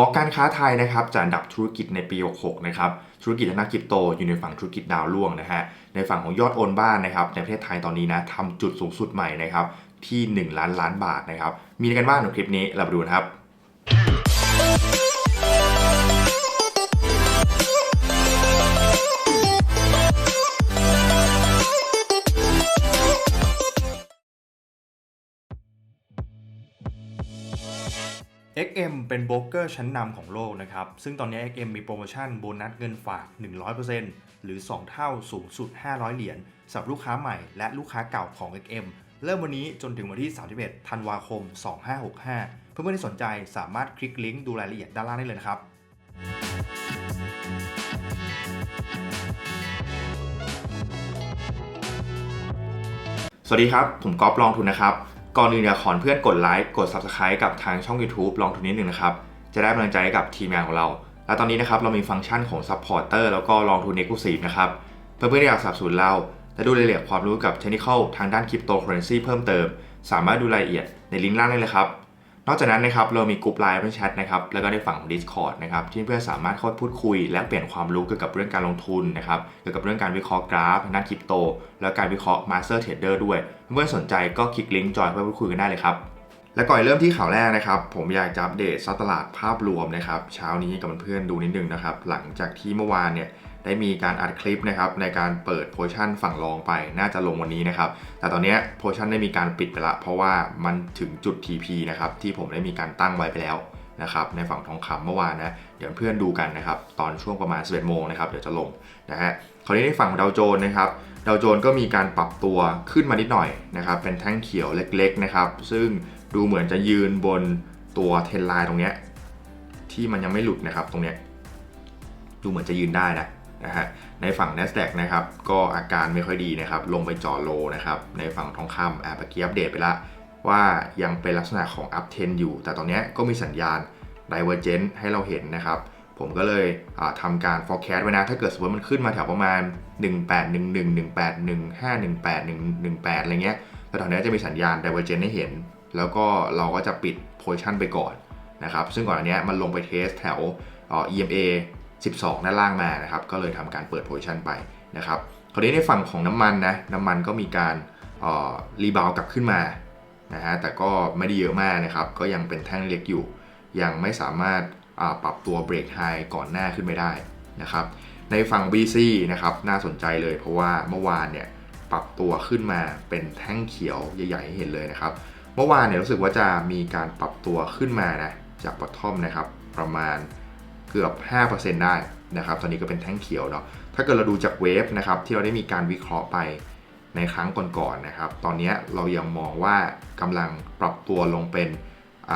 อการค้าไทยนะครับจัดอันดับธุรกิจในปี 66 นะครับธุรกิจธนาคริปโตอยู่ในฝั่งธุรกิจดาวล่วงนะฮะในฝั่งของยอดโอนบ้านนะครับในประเทศไทยตอนนี้นะทำจุดสูงสุดใหม่นะครับที่ 1 ล้านล้านบาทนะครับมีอะไรกันบ้างในคลิปนี้เราไปดูนะครับ XM เป็นโบรกเกอร์ชั้นนำของโลกนะครับ ซึ่งตอนนี้ XM มีโปรโมชั่นโบนัสเงินฝาก 100%หรือ 2 เท่าสูงสุด 500 เหรียญสำหรับลูกค้าใหม่และลูกค้าเก่าของ XM เริ่มวันนี้จนถึงวันที่ 31 ธันวาคม 2565 เพื่อนๆที่สนใจสามารถคลิกลิงก์ดูรายละเอียดด้านล่างได้เลยนะครับสวัสดีครับ ผมก๊อฟลองทุนนะครับ ก่อนอื่นอยากขอเพื่อนกดไลค์กด Subscribe กับทางช่อง YouTube ลองทุนนิดนึงนะครับ จะได้กำลังใจกับทีมงานของเรา และตอนนี้นะครับเรามีฟังก์ชันของ Supporter แล้วก็ลองทุน Exclusive นะครับเพื่อนๆที่อยากสนับสนุนเราและดูรายละเอียดความรู้กับเทคนิคทางด้านคริปโตเคอเรนซีเพิ่มเติม สามารถดูรายละเอียดในลิงก์ล่างได้เลยครับ นอกจากนั้นนะครับเรามีกลุ่มไลน์เป็นแชทนะครับแล้วก็ในฝั่งของ Discord นะครับที่เพื่อนสามารถเข้าพูดคุย และเปลี่ยนความรู้เกี่ยวกับเรื่องการลงทุนนะครับเกี่ยวกับเรื่องการวิเคราะห์กราฟทางด้านคริปโต และการวิเคราะห์ Master Trader ด้วย เพื่อนสนใจก็คลิกลิงก์จอยเพื่อพูดคุยกันได้เลยครับ และก่อนเริ่มที่ข่าวแรกนะครับ ผมอยากจะอัปเดตซับตลาดภาพรวมนะครับเช้านี้กับเพื่อนๆดูนิดนึงนะครับ หลังจากที่เมื่อวานเนี่ยได้มีการอัดคลิปนะครับในการเปิดโพชั่นฝั่งรองไปน่าจะลงวันนี้นะครับ แต่ตอนนี้โพชั่นได้มีการปิดไปละ เพราะว่ามันถึงจุด TP นะครับที่ผมได้มีการตั้งไว้ไปแล้วนะครับในฝั่งทองคำเมื่อวานนะเดี๋ยวเพื่อนดูกันนะครับตอนช่วงประมาณ 11โมงนะครับเดี๋ยวจะลงนะฮะคราวนี้ในฝั่งดาวโจนส์นะครับดาวโจนส์ก็มีการปรับตัวขึ้นมานิดหน่อยนะครับเป็นแท่งเขียวเล็กๆนะครับซึ่ง ดูเหมือนจะยืนบนตัวเทนไลน์ตรงเนี้ยที่มันยังไม่หลุดนะครับตรงเนี้ยดูเหมือนจะยืนได้นะนะฮะในฝั่ง NASDAQ นะครับก็อาการไม่ค่อยดีนะครับลงไปจ่อโลนะครับในฝั่งทองคำอะเมื่อกี้อัปเดตไปละว่ายังเป็นลักษณะของ up trend อยู่ แต่ตอนนี้ก็มีสัญญาณ divergent ให้เราเห็นนะครับผมก็เลยทำการ forecast ไว้นะ ถ้าเกิดสมมติมันขึ้นมาแถวประมาณ 1811 1815 1818อะไรเงี้ยแล้วตอนนี้จะมีสัญญาณ divergent ให้เห็น แล้วก็เราก็จะปิด position ไปก่อนนะครับ ซึ่งก่อนอันเนี้ยมันลงไปเทสแถว EMA 12 ด้านล่างมานะครับ ก็เลยทำการเปิด position ไปนะครับ คราวนี้ในฝั่งของน้ำมันนะ น้ำมันก็มีการรีบาวกลับขึ้นมานะฮะ แต่ก็ไม่ได้เยอะมากนะครับ ก็ยังเป็นแท่งเล็กอยู่ ยังไม่สามารถปรับตัวเบรกไฮก่อนหน้าขึ้นไม่ได้นะครับ ในฝั่ง BC นะครับ น่าสนใจเลยเพราะว่าเมื่อวานเนี่ยปรับตัวขึ้นมาเป็นแท่งเขียวใหญ่ๆให้เห็นเลยนะครับ เมื่อวานเนี่ยรู้สึกว่าจะมีการปรับตัวขึ้นมานะจากบอททอมนะครับประมาณเกือบ 5%ได้นะครับ ตอนนี้ก็เป็นแท่งเขียวเนาะถ้าเกิดเราดูจากเวฟนะครับที่เราได้มีการวิเคราะห์ไปในครั้งก่อนๆนะครับ ตอนนี้เรายังมองว่ากำลังปรับตัวลงเป็นเ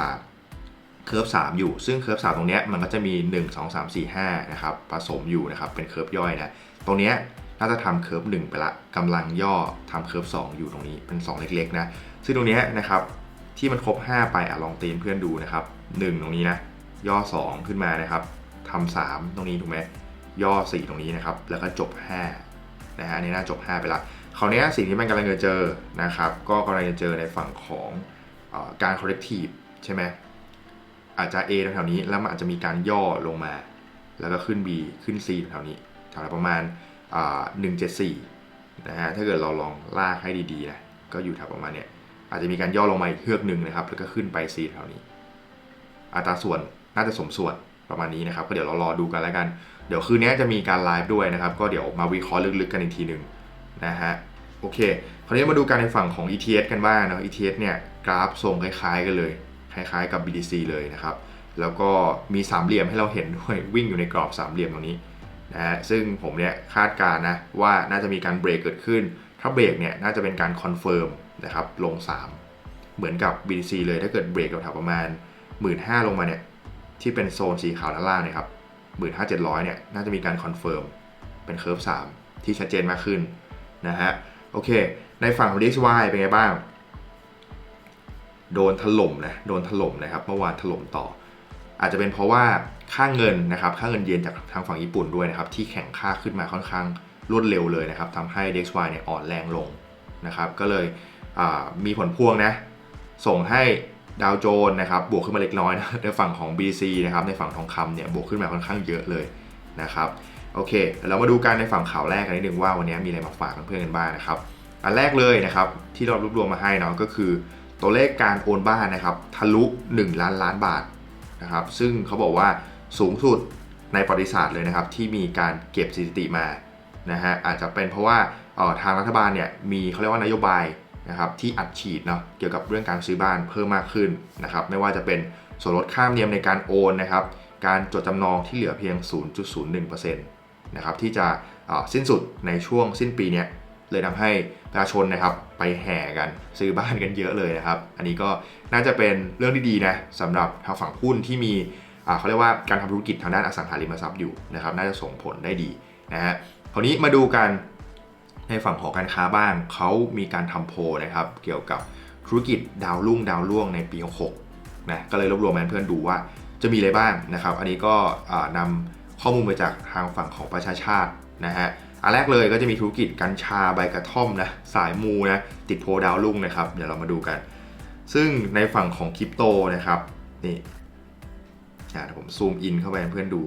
คอร์ฟ3อยู่ ซึ่งเคอร์ฟ3ตรงนี้มันก็จะมี 1 2 3 4 5นะครับผสมอยู่นะครับเป็นเคอร์ฟย่อยนะตรงนี้ น่าจะทำเคอร์ฟ1ไปละกำลังย่อทำเคอร์ฟ2อยู่ตรงนี้เป็น 2 เล็กๆนะซึ่งตรงนี้นะครับที่มันครบ 5 ไปอะลองตีนเพื่อนดูนะครับ1ตรงนี้นะย่อ 2 ขึ้นมานะครับทำ3ตรงนี้ถูกไหมย่อ 4 ตรงนี้นะครับแล้วก็จบ5นะฮะในหน้าจบ 5 ไปละคราวนี้สิ่งที่มันกำลังจะเจอนะครับก็กำลังจะเจอในฝั่งของอการ corrective ใช่ไหมอาจจะ A แถวนี้แล้วมันอาจจะมีการย่อลงมา แล้วก็ขึ้น B ขึ้น C แถวนี้แถวประมาณ 174นะฮะถ้าเกิดเราลองลากให้ดีๆนะก็อยู่แถวประมาณเนี้ยอาจจะมีการย่อลงมาอีกเฮือกหนึ่งนะครับ แล้วก็ขึ้นไป C แถวนี้ อัตราส่วนน่าจะสมส่วนประมาณนี้นะครับ ก็เดี๋ยวเรารอดูกันแล้วกัน เดี๋ยวคืนนี้จะมีการไลฟ์ด้วยนะครับ ก็เดี๋ยวมาวิเคราะห์ลึกๆกันอีกทีหนึ่งนะฮะโอเค คราวนี้มาดูกันในฝั่งของ ETS กันบ้างนะ ETS เนี่ยกราฟทรงคล้ายๆกันเลย คล้ายๆกับ BTC เลยนะครับ แล้วก็มีสามเหลี่ยมให้เราเห็นด้วยวิ่งอยู่ในกรอบสามเหลี่ยมตรงนี้ นะฮะซึ่งผมเนี่ยคาดการนะว่าน่าจะมีการเบรกเกิดขึ้น ถ้าเบรกเนี่ยน่าจะเป็นการคอนเฟิร์มนะครับลง 3 เหมือนกับ BTC เลยถ้าเกิดเบรกแถวประมาณ 1 5ื่นลงมาเนี่ยที่เป็นโซนสีขาวด้านล่างนะครับหมื่นห้าเจ็ดร้อยเนี่ยน่าจะมีการคอนเฟิร์มเป็นเคอร์ฟ3ที่ชัดเจนมากขึ้นนะฮะโอเค ในฝั่งของ DXY เป็นไงบ้าง โดนถล่มนะโดนถล่มนะครับเมื่อวานถล่มต่อ อาจจะเป็นเพราะว่า ค่าเงินนะครับค่าเงินเยนจากทางฝั่งญี่ปุ่นด้วยนะครับที่แข่งค่าขึ้นมาค่อนข้างรวดเร็วเลยนะครับทำให้ DXY เนี่ยอ่อนแรงลงนะครับก็เลยมีผลพวงนะส่งให้ดาวโจนส์นะครับบวกขึ้นมาเล็กน้อยนะในฝั่งของ BC นะครับในฝั่งทองคำเนี่ยบวกขึ้นมาค่อนข้างเยอะเลยนะครับโอเคเดี๋ยวเรามาดูกันในฝั่งข่าวแรกกันนิดนึงว่าวันนี้มีอะไรมาฝากเพื่อนๆกันบ้างนะครับอันแรกเลยนะครับที่เรารวบรวมมาให้เนาะก็คือ ตัวเลขการโอนบ้านนะครับทะลุ 1 ล้านล้านบาทนะครับซึ่งเขาบอกว่า สูงสุดในประวัติศาสตร์เลยนะครับ ที่มีการเก็บสถิติมานะฮะอาจจะเป็นเพราะว่าออทางรัฐบาลเนี่ยมีเขาเรียกว่านโยบายนะครับที่อัดฉีดเนาะเกี่ยวกับเรื่องการซื้อบ้านเพิ่มมากขึ้นนะครับไม่ว่าจะเป็นส่วนลดค่าธรรมเนียมในการโอนนะครับการจดจำนองที่เหลือเพียง 0.01%นะครับที่จะสิ้นสุดในช่วงสิ้นปีเนี้ยเลยทำให้ประชาชนนะครับไปแห่กันซื้อบ้านกันเยอะเลยนะครับ อันนี้ก็น่าจะเป็นเรื่องที่ดีนะสำหรับทางฝั่งหุ้นที่มี เขาเรียกว่าการทำธุรกิจทางด้านอสังหาริมทรัพย์อยู่นะครับน่าจะส่งผลได้ดีนะฮะคราวนี้มาดูกันในฝั่งของการค้าบ้างเขามีการทำโพนะครับเกี่ยวกับธุรกิจดาวรุ่งดาวร่วงในปี66นะก็เลยรวบรวมมาเพื่อนดูว่าจะมีอะไรบ้างนะครับอันนี้ก็อ่านำข้อมูลมาจากทางฝั่งของประชาชาตินะฮะอันแรกเลยก็จะมีธุรกิจกัญชาใบกระท่อมนะสายมูนะติดโพดาวรุ่งนะครับเดี๋ยวเรามาดูกัน ซึ่งในฝั่งของคริปโตนะครับนี่ อ่าผมซูมอินเข้าไปให้เพื่อนดู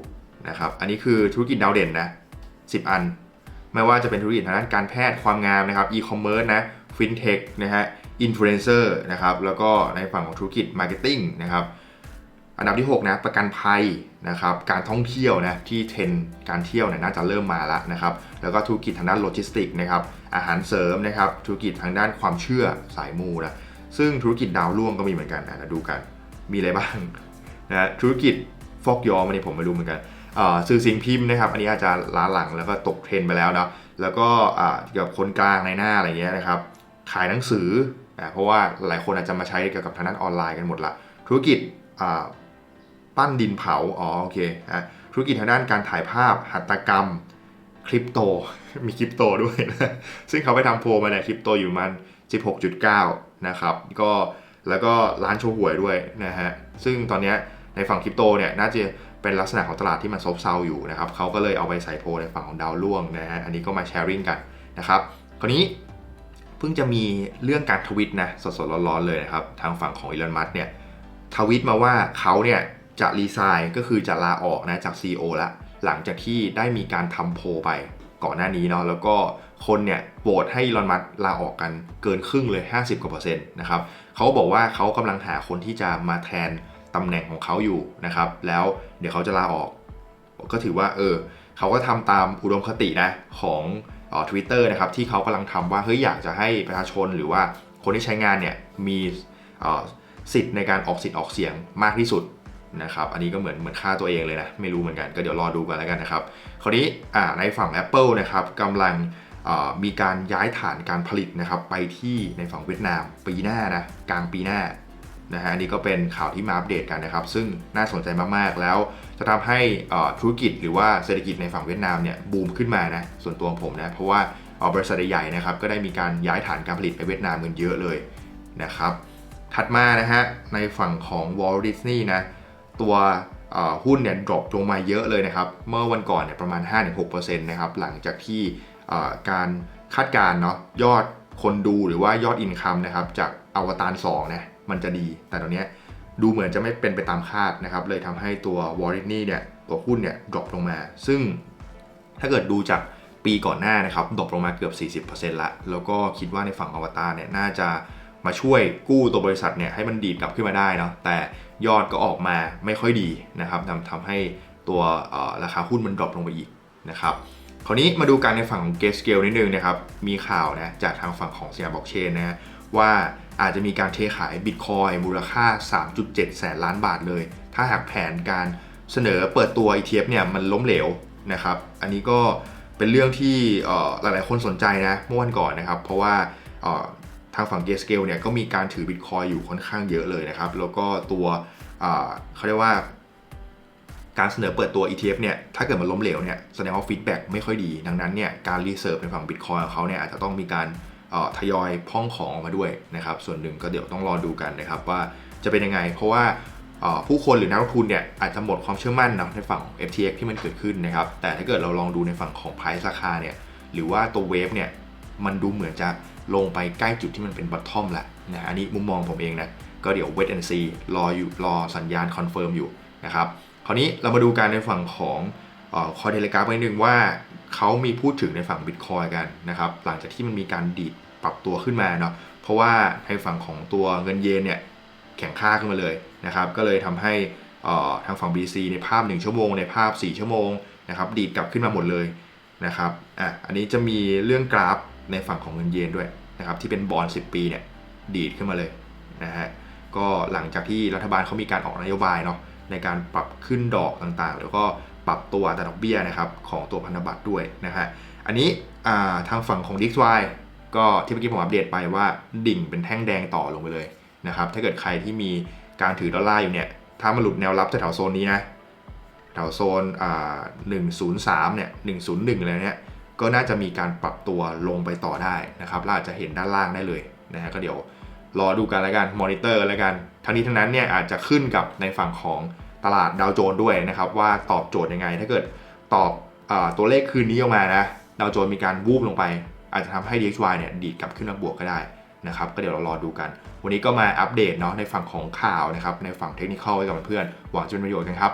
นะครับ อันนี้คือธุรกิจดาวเด่นนะ 10 อัน ไม่ว่าจะเป็นธุรกิจทางด้านการแพทย์ความงามนะครับ อีคอมเมิร์ซนะ ฟินเทคนะฮะ อินฟลูเอนเซอร์นะครับ แล้วก็ในฝั่งของธุรกิจมาร์เก็ตติ้งนะครับ อันดับที่ 6 นะ ประกันภัยนะครับ การท่องเที่ยวนะ ที่เทรนการเที่ยวเนี่ยน่าจะเริ่มมาแล้วนะครับ แล้วก็ธุรกิจทางด้านโลจิสติกนะครับ อาหารเสริมนะครับ ธุรกิจทางด้านความเชื่อสายมูนะ ซึ่งธุรกิจดาวร่วงก็มีเหมือนกันนะดูกัน มีอะไรบ้าง นะธุรกิจฟอกยอมอันนี้ผมไม่รู้เหมือนกันสื่อสิ่งพิมพ์นะครับ อันนี้อาจจะล้าหลังแล้วก็ตกเทรนไปแล้วเนาะแล้วก็เกี่ยวกับคนกลางในหน้าอะไรเงี้ยนะครับ ขายหนังสืออเพราะว่าหลายคนอาจจะมาใช้เกี่ยวกับทางด้านออนไลน์กันหมดละ ธุรกิจปั้นดินเผา อ๋อโอเคอะธุรกิจทางด้านการถ่ายภาพ หัตถกรรม คริปโต มีคริปโตด้วยนะซึ่งเขาไปทำโพลมาเนี่ยคริปโตอยู่มัน 16.9 นะครับ ก็แล้วก็ร้านโชว์หวยด้วยนะฮะ ซึ่งตอนเนี้ย ในฝั่งคริปโตเนี่ยน่าจะเป็นลักษณะของตลาดที่มันซบเซาอยู่นะครับเขาก็เลยเอาไปใส่โพในฝั่งของดาวร่วงนะฮะอันนี้ก็มาแชร์ริ่งกันนะครับคราวนี้เพิ่งจะมีเรื่องการทวิตนะสดๆร้อนๆเลยนะครับทางฝั่งของอีลอนมัสเนี่ยทวิตมาว่าเขาเนี่ยจะรีไซน์ก็คือจะลาออกนะจาก CEO ละหลังจากที่ได้มีการทำโพไปก่อนหน้านี้เนาะแล้วก็คนเนี่ยโหวตให้อีลอนมัสลาออกกันเกินครึ่งเลย 50กว่าเปอร์เซ็นต์นะครับเขาบอกว่าเขากำลังหาคนที่จะมาแทน ตำแหน่งของเขาอยู่นะครับ แล้วเดี๋ยวเขาจะลาออก ก็ถือว่าเออเขาก็ทำตามอุดมคตินะของทวิตเตอร์นะครับที่เขากำลังทำว่าเฮ้ยอยากจะให้ประชาชนหรือว่าคนที่ใช้งานเนี่ยมีสิทธิ์ในการออกสิทธิ์ออกเสียงมากที่สุดนะครับอันนี้ก็เหมือนเหมือนค่าตัวเองเลยนะไม่รู้เหมือนกันก็เดี๋ยวรอดูกันแล้วกันนะครับคราวนี้ในฝั่ง Apple นะครับกำลังมีการย้ายฐานการผลิตนะครับไปที่ในฝั่งเวียดนามปีหน้านะกลางปีหน้า นะฮะอันนี้ก็เป็นข่าวที่มาอัปเดตกันนะครับ ซึ่งน่าสนใจมากๆ แล้วจะทำให้ธุรกิจหรือว่าเศรษฐกิจในฝั่งเวียดนามเนี่ยบูมขึ้นมานะส่วนตัวผมนะ เพราะว่าออบริษัทใหญ่นะครับก็ได้มีการย้ายฐานการผลิตไปเวียดนามกันเยอะเลยนะครับ ถัดมานะฮะในฝั่งของ Walt Disney นะตัวหุ้นเนี่ยดรอปลงมาเยอะเลยนะครับ เมื่อวันก่อนเนี่ยประมาณ 5-6%นะครับหลังจากที่การคาดการณ์เนาะยอดคนดูหรือว่ายอดอินคัมนะครับจากอวตาร2นะ มันจะดี แต่ตอนเนี้ยดูเหมือนจะไม่เป็นไปตามคาดนะครับ เลยทำให้ตัววอร์ i นี่เนี่ยตัวหุ้นเนี่ยดรอปลงมา ซึ่งถ้าเกิดดูจากปีก่อนหน้านะครับดรอปลงมาเกือบ 40%ละแล้วก็คิดว่าในฝั่งอวตารเนี่ยน่าจะมาช่วยกู้ตัวบริษัทเนี่ยให้มันดีดกลับขึ้นมาได้เนาะแต่ยอดก็ออกมาไม่ค่อยดีนะครับทำทำให้ตัวราคาหุ้นมันดรอปลงไปอีกนะครับคราวนี้มาดูการในฝั่งของเกสเกลนิดนึงนะครับมีข่าวนะจากทางฝั่งของสยามบล็อกเชนนะ ว่าอาจจะมีการเทขายบิตคอยมูลค่า 3.7 แสนล้านบาทเลย ถ้าหากแผนการเสนอเปิดตัว ETF เนี่ยมันล้มเหลวนะครับ อันนี้ก็เป็นเรื่องที่หลายๆ คนสนใจนะเมื่อวันก่อนนะครับ เพราะว่าทางฝั่งเกสเกลเนี่ยก็มีการถือบิตคอยอยู่ค่อนข้างเยอะเลยนะครับ แล้วก็ตัวเขาเรียกว่าการเสนอเปิดตัว ETF เนี่ย ถ้าเกิดมันล้มเหลวเนี่ย แสดงว่าฟีดแบ็กไม่ค่อยดี ดังนั้นเนี่ย การรีเซิร์ฟในฝั่ง Bitcoin ของเขาเนี่ยอาจจะต้องมีการ ทยอยพ่องของออกมาด้วยนะครับ ส่วนหนึ่งก็เดี๋ยวต้องรอดูกันนะครับว่าจะเป็นยังไง เพราะว่าผู้คนหรือนักลงทุนเนี่ยอาจจะหมดความเชื่อมั่นนะในฝั่ง FTX ที่มันเกิดขึ้นนะครับ แต่ถ้าเกิดเราลองดูในฝั่งของ price ราคาเนี่ยหรือว่าตัวเวฟเนี่ยมันดูเหมือนจะลงไปใกล้จุดที่มันเป็นบอททอมแล้วนะอันนี้มุมมองผมเองนะก็เดี๋ยว wait and see รออยู่รอสัญญาณคอนเฟิร์มอยู่นะครับคราวนี้เรามาดูกันในฝั่งของคอเทเลกราฟนิดนึงว่า เขามีพูดถึงในฝั่ง Bitcoin กันนะครับหลังจากที่มันมีการดีดปรับตัวขึ้นมาเนาะเพราะว่าในฝั่งของตัวเงินเยนเนี่ยแข็งค่าขึ้นมาเลยนะครับก็เลยทำให้ทางฝั่ง BC ในภาพ 1 ชั่วโมง ในภาพ 4 ชั่วโมงนะครับดีดกลับขึ้นมาหมดเลยนะครับอะอันนี้จะมีเรื่องกราฟในฝั่งของเงินเยนด้วยนะครับที่เป็นบอล10 ปีเนี่ยดีดขึ้นมาเลยนะฮะก็หลังจากที่รัฐบาลเขามีการออกนโยบายเนาะในการปรับขึ้นดอกต่างๆ แล้วก็ ปรับตัวอัตราดอกเบี้ยนะครับของตัวพันธบัตรด้วยนะฮะอันนี้ทางฝั่งของ DXY ก็ที่เมื่อกี้ผมอัปเดตไปว่าดิ่งเป็นแท่งแดงต่อลงไปเลยนะครับถ้าเกิดใครที่มีการถือดอลลาร์อยู่เนี่ยถ้ามาหลุดแนวรับแถวโซนนี้นะแถวโซนอ่า103เนี่ย101อะไรเนี่ยก็น่าจะมีการปรับตัวลงไปต่อได้นะครับเราอาจจะเห็นด้านล่างได้เลยนะฮะก็เดี๋ยวรอดูกันแล้วกันมอนิเตอร์แล้วกัน ทั้งนี้ทั้งนั้นเนี่ยอาจจะขึ้นกับในฝั่งของ ตลาดดาวโจนส์ด้วยนะครับว่าตอบโจทย์ยังไง ถ้าเกิดตอบอตัวเลขคืนนี้ออกมานะดาวโจนส์มีการวูบลงไป อาจจะทำให้ DXY เนี่ยดีดกลับขึ้นมาบวกก็ได้นะครับก็เดี๋ยวเรารอดูกัน วันนี้ก็มาอัปเดตเนาะในฝั่งของข่าวนะครับในฝั่งเทคนิคไว้กับเพื่อนหวังจะเป็นประโยชน์กันครับ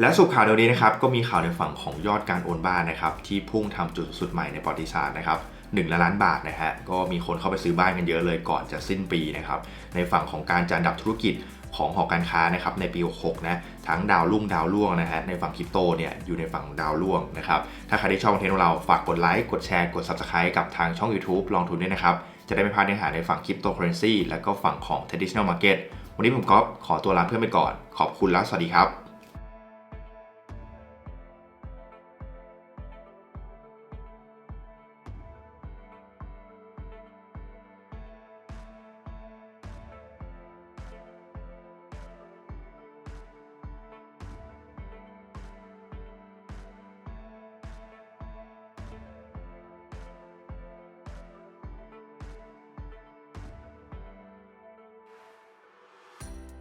และสุดข่าวเดี๋ยวนี้นะครับก็มีข่าวในฝั่งของยอดการโอนบ้านนะครับที่พุ่งทำจุดสุดใหม่ในประวัติศาสตร์นะครับ1ล้านล้านบาทนะฮะก็มีคนเข้าไปซื้อบ้านกันเยอะเลยก่อนจะสิ้นปีนะครับในฝั่งของการจัดอันดับธุรกิจ ของหอการค้านะครับในปี 66 นะทั้งดาวรุ่งดาวร่วงนะฮะในฝั่งคริปโตเนี่ยอยู่ในฝั่งดาวร่วงนะครับถ้าใครที่ชอบคอนเทนต์ของเราฝากกดไลค์กดแชร์กด Subscribe กับทางช่อง YouTube ลองทุนด้วยนะครับ จะได้ไม่พลาดเนื้อหาในฝั่งคริปโตเคอเรนซีและก็ฝั่งของ traditional market วันนี้ผมก๊อฟขอตัวลาเพื่อนไปก่อน ขอบคุณแล้วสวัสดีครับ